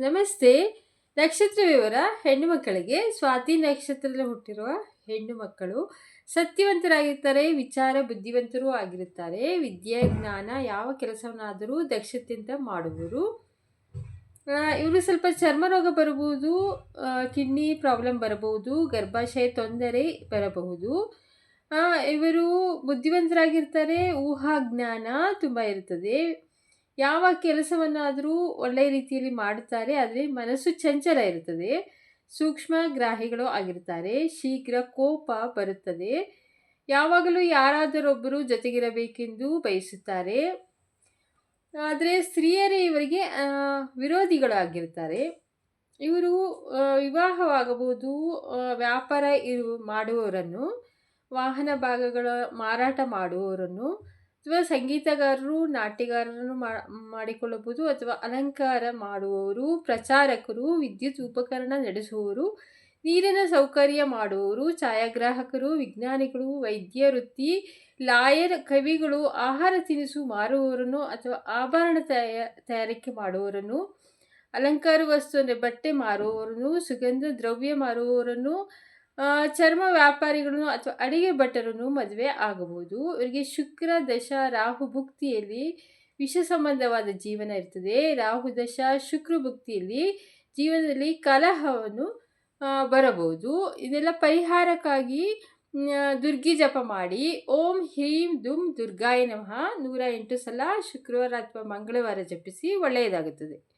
ನಮಸ್ತೆ. ನಕ್ಷತ್ರ ವಿವರ. ಹೆಣ್ಣು ಮಕ್ಕಳಿಗೆ ಸ್ವಾತಿ ನಕ್ಷತ್ರದಲ್ಲಿ ಹುಟ್ಟಿರುವ ಹೆಣ್ಣು ಮಕ್ಕಳು ಸತ್ಯವಂತರಾಗಿರ್ತಾರೆ, ವಿಚಾರ ಬುದ್ಧಿವಂತರೂ ಆಗಿರುತ್ತಾರೆ, ವಿದ್ಯೆ, ಜ್ಞಾನ ಯಾವ ಕೆಲಸವನ್ನಾದರೂ ದಕ್ಷತೆಯಿಂದ ಮಾಡುವರು. ಇವರು ಸ್ವಲ್ಪ ಚರ್ಮ ರೋಗ ಬರಬಹುದು ಕಿಡ್ನಿ ಪ್ರಾಬ್ಲಮ್ ಬರಬಹುದು, ಗರ್ಭಾಶಯ ತೊಂದರೆ ಬರಬಹುದು. ಇವರು ಬುದ್ಧಿವಂತರಾಗಿರ್ತಾರೆ, ಊಹಾ, ಜ್ಞಾನ ತುಂಬ ಇರುತ್ತದೆ. ಯಾವ ಕೆಲಸವನ್ನಾದರೂ ಒಳ್ಳೆಯ ರೀತಿಯಲ್ಲಿ ಮಾಡುತ್ತಾರೆ, ಆದರೆ ಮನಸ್ಸು ಚಂಚಲ ಇರುತ್ತದೆ. ಸೂಕ್ಷ್ಮ ಗ್ರಾಹಿಗಳು ಆಗಿರ್ತಾರೆ ಶೀಘ್ರ ಕೋಪ ಬರುತ್ತದೆ. ಯಾವಾಗಲೂ ಯಾರಾದರೊಬ್ಬರು ಜೊತೆಗಿರಬೇಕೆಂದು ಬಯಸುತ್ತಾರೆ. ಆದರೆ ಸ್ತ್ರೀಯರೇ ಇವರಿಗೆ ವಿರೋಧಿಗಳಾಗಿರ್ತಾರೆ ಇವರು ವಿವಾಹವಾಗಬಹುದು ವ್ಯಾಪಾರ ಇರು, ಮಾಡುವವರನ್ನು, ವಾಹನ ಭಾಗಗಳ ಮಾರಾಟ ಮಾಡುವವರನ್ನು ಅಥವಾ ಸಂಗೀತಗಾರರು, ನಾಟ್ಯಗಾರರನ್ನು ಮಾಡಿಕೊಳ್ಳಬಹುದು ಅಥವಾ ಅಲಂಕಾರ ಮಾಡುವವರು, ಪ್ರಚಾರಕರು, ವಿದ್ಯುತ್ ಉಪಕರಣ ನಡೆಸುವವರು, ನೀರಿನ ಸೌಕರ್ಯ ಮಾಡುವವರು, ಛಾಯಾಗ್ರಾಹಕರು, ವಿಜ್ಞಾನಿಗಳು ವೈದ್ಯ ವೃತ್ತಿ ಲಾಯರ್ ಕವಿಗಳು, ಆಹಾರ ತಿನಿಸು ಮಾರುವವರನ್ನು ಅಥವಾ ಆಭರಣ ತಯ ತಯಾರಿಕೆ ಮಾಡುವವರನ್ನು ಅಲಂಕಾರ ವಸ್ತು ಅಂದರೆ ಬಟ್ಟೆ ಮಾರುವವರನ್ನು, ಸುಗಂಧ ದ್ರವ್ಯ ಮಾರುವವರನ್ನು ಚರ್ಮ ವ್ಯಾಪಾರಿಗಳನ್ನು ಅಥವಾ ಅಡಿಗೆ ಭಟ್ಟರನ್ನು ಮದುವೆ ಆಗಬಹುದು. ಇವರಿಗೆ ಶುಕ್ರ, ದಶ, ರಾಹು ಭುಕ್ತಿಯಲ್ಲಿ ವಿಷ ಸಂಬಂಧವಾದ ಜೀವನ ಇರ್ತದೆ. ರಾಹು, ದಶ, ಶುಕ್ರ ಭುಕ್ತಿಯಲ್ಲಿ ಜೀವನದಲ್ಲಿ ಕಲಹವನ್ನು ಬರಬಹುದು. ಇದೆಲ್ಲ ಪರಿಹಾರಕ್ಕಾಗಿ ದುರ್ಗಿ ಜಪ ಮಾಡಿ. ಓಂ ಹೀಂ ದುಂ ದುರ್ಗಾಯ ನಮಃ. ನೂರ ಎಂಟು ಸಲ ಶುಕ್ರವಾರ ಅಥವಾ ಮಂಗಳವಾರ ಜಪಿಸಿ ಒಳ್ಳೆಯದಾಗುತ್ತದೆ.